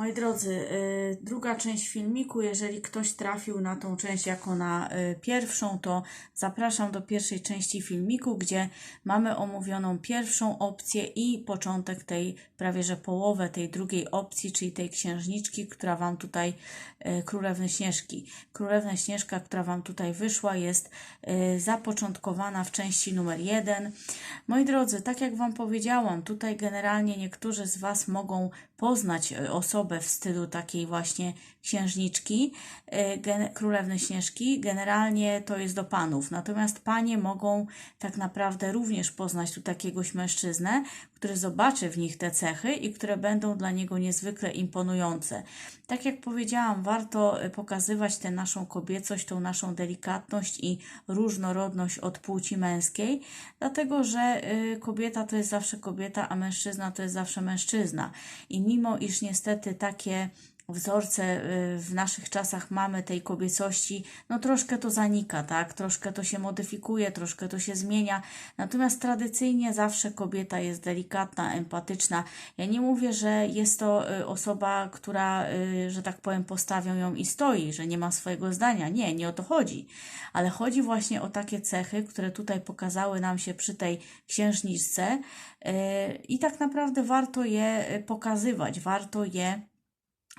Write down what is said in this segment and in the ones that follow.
Moi drodzy, y, druga część filmiku, jeżeli ktoś trafił na tą część jako na y, pierwszą, to zapraszam do pierwszej części filmiku, gdzie mamy omówioną pierwszą opcję i początek tej, prawie że połowę tej drugiej opcji, czyli tej księżniczki, która Wam tutaj, y, Królewny Śnieżki. Królewna Śnieżka, która Wam tutaj wyszła, jest zapoczątkowana w części numer jeden. Moi drodzy, tak jak Wam powiedziałam, tutaj generalnie niektórzy z Was mogą poznać osobę, osobę w stylu takiej właśnie księżniczki, y, królewny Śnieżki, generalnie to jest do panów. Natomiast panie mogą tak naprawdę również poznać tu takiegoś mężczyznę, który zobaczy w nich te cechy i które będą dla niego niezwykle imponujące. Tak jak powiedziałam, warto y, pokazywać tę naszą kobiecość, tą naszą delikatność i różnorodność od płci męskiej, dlatego że kobieta to jest zawsze kobieta, a mężczyzna to jest zawsze mężczyzna. I mimo iż niestety takie wzorce y, w naszych czasach mamy tej kobiecości, no troszkę to zanika, tak? Troszkę to się modyfikuje, troszkę to się zmienia. Natomiast tradycyjnie zawsze kobieta jest delikatna, empatyczna. Ja nie mówię, że jest to y, osoba, która, y, że tak powiem, postawią ją i stoi, że nie ma swojego zdania. Nie, nie o to chodzi. Ale chodzi właśnie o takie cechy, które tutaj pokazały nam się przy tej księżniczce i tak naprawdę warto je pokazywać, warto je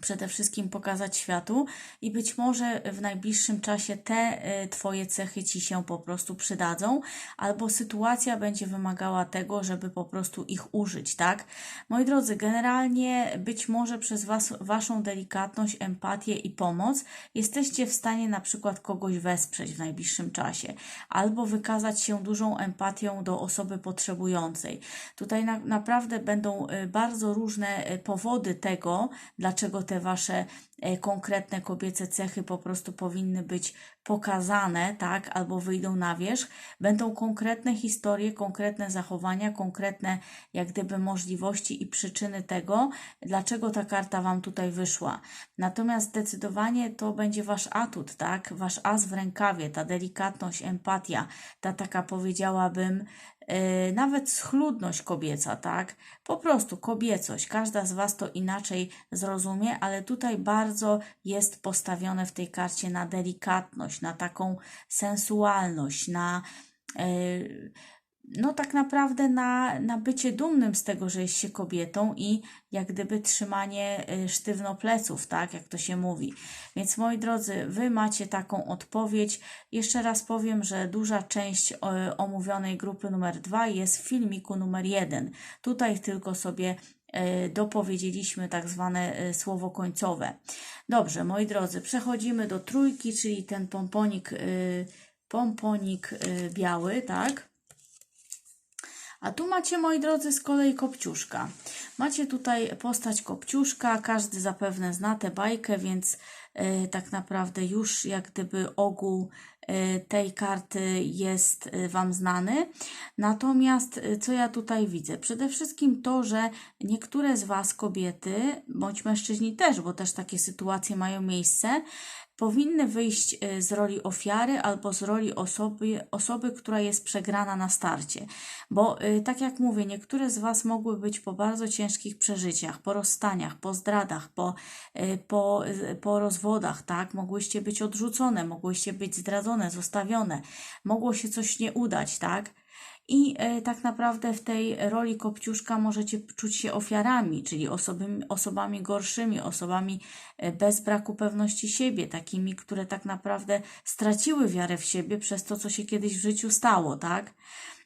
przede wszystkim pokazać światu i być może w najbliższym czasie te y, Twoje cechy Ci się po prostu przydadzą, albo sytuacja będzie wymagała tego, żeby po prostu ich użyć, tak? Moi drodzy, generalnie być może przez was, Waszą delikatność, empatię i pomoc jesteście w stanie na przykład kogoś wesprzeć w najbliższym czasie, albo wykazać się dużą empatią do osoby potrzebującej. Tutaj na, naprawdę będą y, bardzo różne y, powody tego, dlaczego te wasze e, konkretne kobiece cechy po prostu powinny być pokazane, tak, albo wyjdą na wierzch, będą konkretne historie, konkretne zachowania, konkretne jak gdyby możliwości i przyczyny tego, dlaczego ta karta Wam tutaj wyszła. Natomiast zdecydowanie to będzie Wasz atut, tak, Wasz as w rękawie, ta delikatność, empatia, ta taka powiedziałabym nawet schludność kobieca, tak, po prostu kobiecość. Każda z Was to inaczej zrozumie, ale tutaj bardzo jest postawione w tej karcie na delikatność, na taką sensualność, na e, no tak naprawdę na, na bycie dumnym z tego, że jest się kobietą i jak gdyby trzymanie e, sztywno pleców, tak jak to się mówi. Więc moi drodzy, wy macie taką odpowiedź. Jeszcze raz powiem, że duża część e, omówionej grupy numer dwa jest w filmiku numer jeden. Tutaj tylko sobie E, dopowiedzieliśmy tak zwane słowo końcowe. Dobrze, moi drodzy, przechodzimy do trójki, czyli ten pomponik, pomponik biały, tak? A tu macie, moi drodzy, z kolei Kopciuszka. Macie tutaj postać Kopciuszka, każdy zapewne zna tę bajkę, więc tak naprawdę już jak gdyby ogół Y, tej karty jest y, Wam znany. Natomiast y, co ja tutaj widzę? Przede wszystkim to, że niektóre z Was kobiety, bądź mężczyźni też, bo też takie sytuacje mają miejsce, powinny wyjść y, z roli ofiary albo z roli osoby, osoby, która jest przegrana na starcie. Bo y, tak jak mówię, niektóre z Was mogły być po bardzo ciężkich przeżyciach, po rozstaniach, po zdradach, po, y, po, po rozwodach, tak? Mogłyście być odrzucone, mogłyście być zdradzone, zostawione, mogło się coś nie udać, tak? I e, tak naprawdę w tej roli kopciuszka możecie czuć się ofiarami, czyli osoby, osobami gorszymi, osobami e, bez braku pewności siebie, takimi, które tak naprawdę straciły wiarę w siebie przez to, co się kiedyś w życiu stało, tak?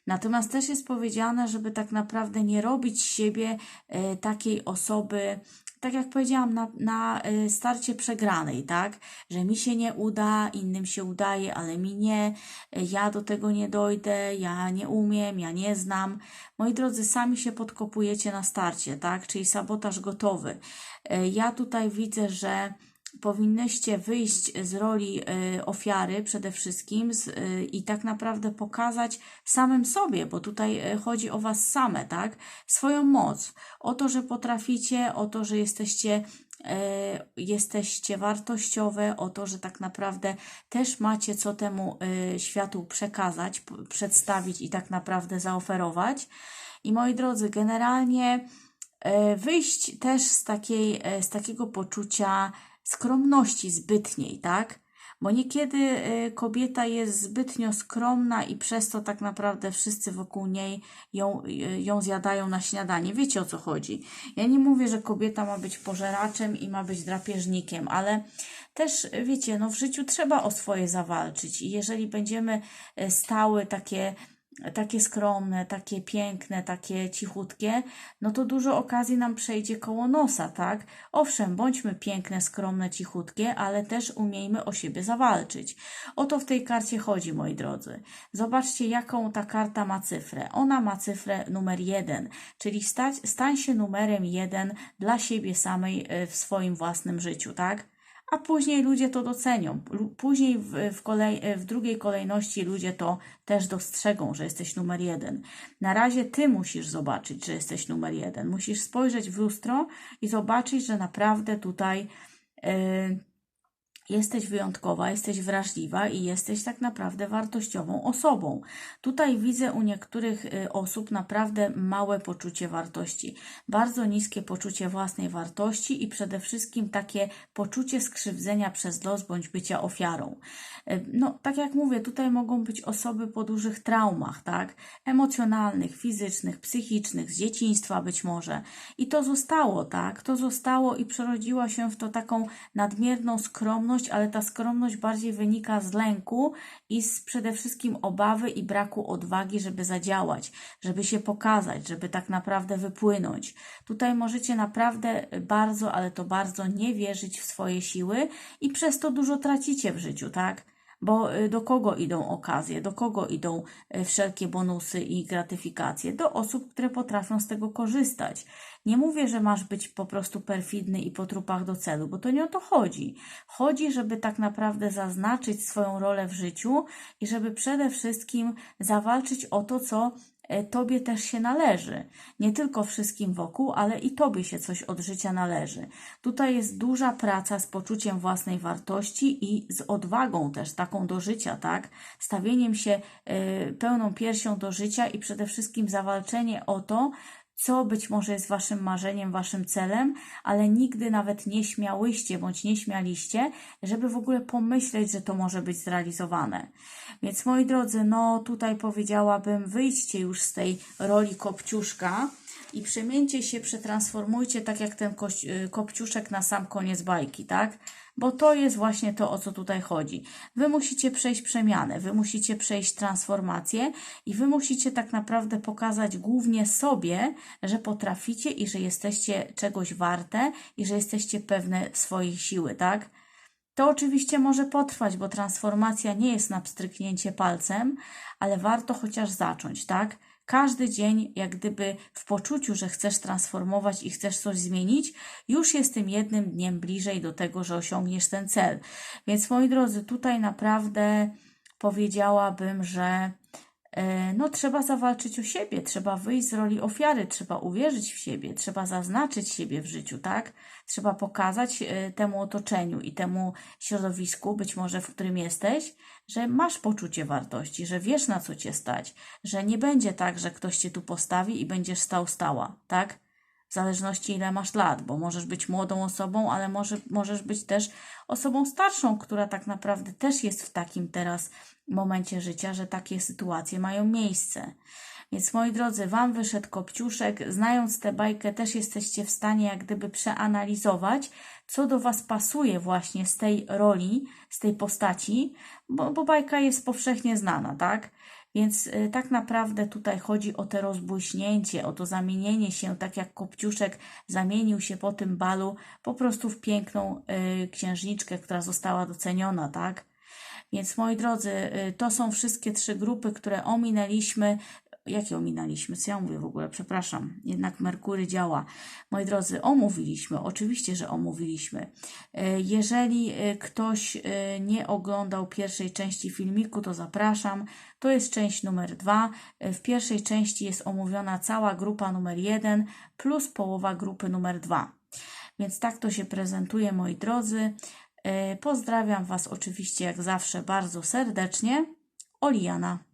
Natomiast też jest powiedziane, żeby tak naprawdę nie robić siebie e, takiej osoby, tak jak powiedziałam, na, na y, starcie przegranej, tak? Że mi się nie uda, innym się udaje, ale mi nie, ja do tego nie dojdę, ja nie umiem, ja nie znam. Moi drodzy, sami się podkopujecie na starcie, tak? Czyli sabotaż gotowy. Y, ja tutaj widzę, że powinnyście wyjść z roli y, ofiary przede wszystkim y, i tak naprawdę pokazać samym sobie, bo tutaj y, chodzi o Was same, tak? Swoją moc, o to, że potraficie, o to, że jesteście jesteście wartościowe, o to, że tak naprawdę też macie co temu światu przekazać, przedstawić i tak naprawdę zaoferować. I moi drodzy, generalnie e, wyjść też z, takiej, e, z takiego poczucia skromności zbytniej, tak? Bo niekiedy e, kobieta jest zbytnio skromna i przez to tak naprawdę wszyscy wokół niej ją, e, ją zjadają na śniadanie. Wiecie o co chodzi. Ja nie mówię, że kobieta ma być pożeraczem i ma być drapieżnikiem, ale też wiecie, no w życiu trzeba o swoje zawalczyć i jeżeli będziemy e, stały takie takie skromne, takie piękne, takie cichutkie, no to dużo okazji nam przejdzie koło nosa, tak? Owszem, bądźmy piękne, skromne, cichutkie, ale też umiejmy o siebie zawalczyć. O to w tej karcie chodzi, moi drodzy. Zobaczcie, jaką ta karta ma cyfrę. Ona ma cyfrę numer jeden, czyli stać, stań się numerem jeden dla siebie samej e, w swoim własnym życiu, tak? A później ludzie to docenią. Później w, w, kolej, w drugiej kolejności ludzie to też dostrzegą, że jesteś numer jeden. Na razie ty musisz zobaczyć, że jesteś numer jeden. Musisz spojrzeć w lustro i zobaczyć, że naprawdę tutaj. Yy, Jesteś wyjątkowa, jesteś wrażliwa i jesteś tak naprawdę wartościową osobą. Tutaj widzę u niektórych y, osób naprawdę małe poczucie wartości, bardzo niskie poczucie własnej wartości i przede wszystkim takie poczucie skrzywdzenia przez los bądź bycia ofiarą. Y, no, tak jak mówię, tutaj mogą być osoby po dużych traumach, tak? Emocjonalnych, fizycznych, psychicznych, z dzieciństwa być może. I to zostało, tak? To zostało i przerodziła się w to taką nadmierną skromność skromność, ale ta skromność bardziej wynika z lęku i z przede wszystkim obawy i braku odwagi, żeby zadziałać, żeby się pokazać, żeby tak naprawdę wypłynąć. Tutaj możecie naprawdę bardzo, ale to bardzo nie wierzyć w swoje siły i przez to dużo tracicie w życiu, tak? Bo y, do kogo idą okazje, do kogo idą y, wszelkie bonusy i gratyfikacje? Do osób, które potrafią z tego korzystać. Nie mówię, że masz być po prostu perfidny i po trupach do celu, bo to nie o to chodzi. Chodzi, żeby tak naprawdę zaznaczyć swoją rolę w życiu i żeby przede wszystkim zawalczyć o to, co Tobie też się należy. Nie tylko wszystkim wokół, ale i Tobie się coś od życia należy. Tutaj jest duża praca z poczuciem własnej wartości i z odwagą też, taką do życia, tak? Stawieniem się y, pełną piersią do życia i przede wszystkim zawalczenie o to, co być może jest waszym marzeniem, waszym celem, ale nigdy nawet nie śmiałyście bądź nie śmialiście, żeby w ogóle pomyśleć, że to może być zrealizowane. Więc moi drodzy, no tutaj powiedziałabym, wyjdźcie już z tej roli kopciuszka i przemieńcie się, przetransformujcie tak jak ten y, kopciuszek na sam koniec bajki, tak? Bo to jest właśnie to, o co tutaj chodzi. Wy musicie przejść przemianę, wy musicie przejść transformację i wy musicie tak naprawdę pokazać głównie sobie, że potraficie i że jesteście czegoś warte i że jesteście pewne swojej siły, tak? To oczywiście może potrwać, bo transformacja nie jest na pstryknięcie palcem, ale warto chociaż zacząć, tak? Każdy dzień, jak gdyby w poczuciu, że chcesz transformować i chcesz coś zmienić, już jest tym jednym dniem bliżej do tego, że osiągniesz ten cel. Więc moi drodzy, tutaj naprawdę powiedziałabym, że no trzeba zawalczyć o siebie, trzeba wyjść z roli ofiary, trzeba uwierzyć w siebie, trzeba zaznaczyć siebie w życiu, tak? Trzeba pokazać e, temu otoczeniu i temu środowisku, być może w którym jesteś, że masz poczucie wartości, że wiesz na co cię stać, że nie będzie tak, że ktoś cię tu postawi i będziesz stał stała, tak? W zależności ile masz lat, bo możesz być młodą osobą, ale może, możesz być też osobą starszą, która tak naprawdę też jest w takim teraz momencie życia, że takie sytuacje mają miejsce. Więc moi drodzy, Wam wyszedł kopciuszek, znając tę bajkę też jesteście w stanie jak gdyby przeanalizować, co do Was pasuje właśnie z tej roli, z tej postaci, bo, bo bajka jest powszechnie znana, tak? Więc y, tak naprawdę tutaj chodzi o to rozbłyśnięcie, o to zamienienie się, tak jak Kopciuszek zamienił się po tym balu po prostu w piękną y, księżniczkę, która została doceniona, tak? Więc moi drodzy, y, to są wszystkie trzy grupy, które ominęliśmy jakie ominęliśmy? Co ja mówię w ogóle? Przepraszam, jednak Merkury działa. Moi drodzy, omówiliśmy, oczywiście, że omówiliśmy. E, jeżeli e, ktoś e, nie oglądał pierwszej części filmiku, to zapraszam. To jest część numer dwa. W pierwszej części jest omówiona cała grupa numer jeden plus połowa grupy numer dwa. Więc tak to się prezentuje, moi drodzy. Pozdrawiam Was oczywiście jak zawsze bardzo serdecznie. Oliana.